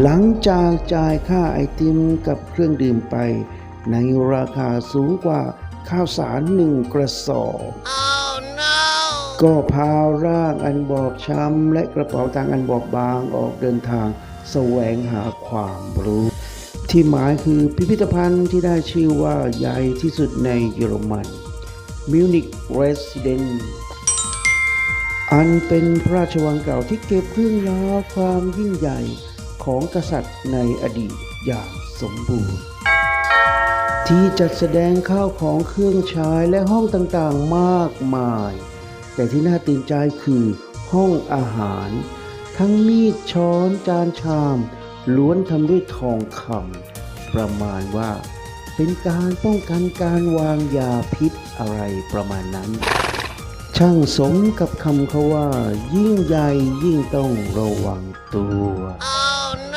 หลังจากจ่ายค่าไอติมกับเครื่องดื่มไป ในราคาสูงกว่าข้าวสารหนึ่งกระสอบก็พาร่างอันบอบช้ำและกระเป๋าตังค์อันบอบบางออกเดินทางแสวงหาความรู้ ที่หมายคือพิพิธภัณฑ์ที่ได้ชื่อว่าใหญ่ที่สุดในเยอรมันมิวนิกเรสเดนอันเป็นพระราชวังเก่าที่เก็บเรื่องราวความยิ่งใหญ่ ของกษัตริย์ในอดีตอย่างสมบูรณ์ ที่จัดแสดงข้าวของเครื่องใช้และห้องต่างๆมากมาย แต่ที่น่าตื่นใจคือห้องอาหาร ทั้งมีดช้อนจานชาม ล้วนทำด้วยทองคำประมาณว่าเป็นการป้องกันการวางยาพิษอะไรประมาณนั้น ช่างสมกับคำเขาว่า ยิ่งใหญ่ยิ่งต้องระวังตัว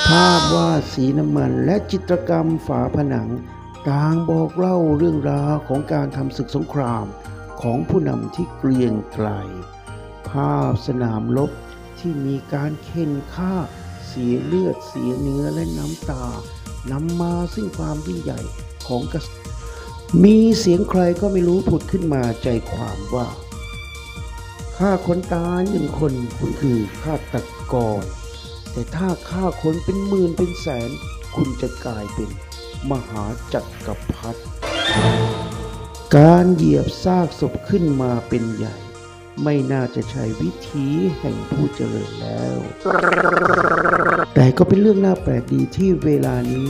ภาพวาดสีน้ำมันและจิตรกรรมฝาผนังต่างบอกเล่าเรื่องราวของการทำศึกสงครามของผู้นำที่เกรียงไกรภาพสนามรบที่มีการเค้นฆ่าเสียเลือดเสียเนื้อและน้ำตานำมาซึ่งความยิ่งใหญ่ของกษัตริย์มีเสียงใครก็ไม่รู้ผุดขึ้นมาใจความว่าฆ่าคนตายหนึ่งคนคุณคือฆาตกร แต่ถ้าฆ่าคนเป็นหมื่นเป็นแสน คุณจะกลายเป็นมหาจักรพรรดิการเหยียบซากศพขึ้นมาเป็นใหญ่ ไม่น่าจะใช้วิธีแห่งผู้เจริญแล้ว แต่ก็เป็นเรื่องน่าแปลกดีที่เวลานี้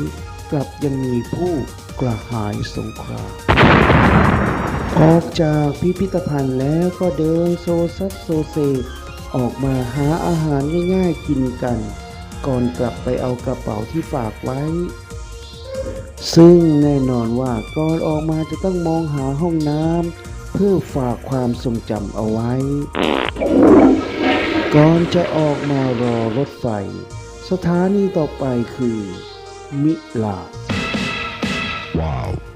กลับยังมีผู้กระหายสงครามออกจากพิพิธภัณฑ์แล้วก็เดินโซซัดโซเซ ออกมาหาอาหารง่ายๆกินกัน ก่อนกลับไปเอากระเป๋าที่ฝากไว้ ซึ่งแน่นอนว่าก่อนออกมาจะต้องมองหาห้องน้ำเพื่อฝากความทรงจำเอาไว้ ก่อนจะออกมารอรถไฟ สถานีต่อไปคือ มิลา Wow.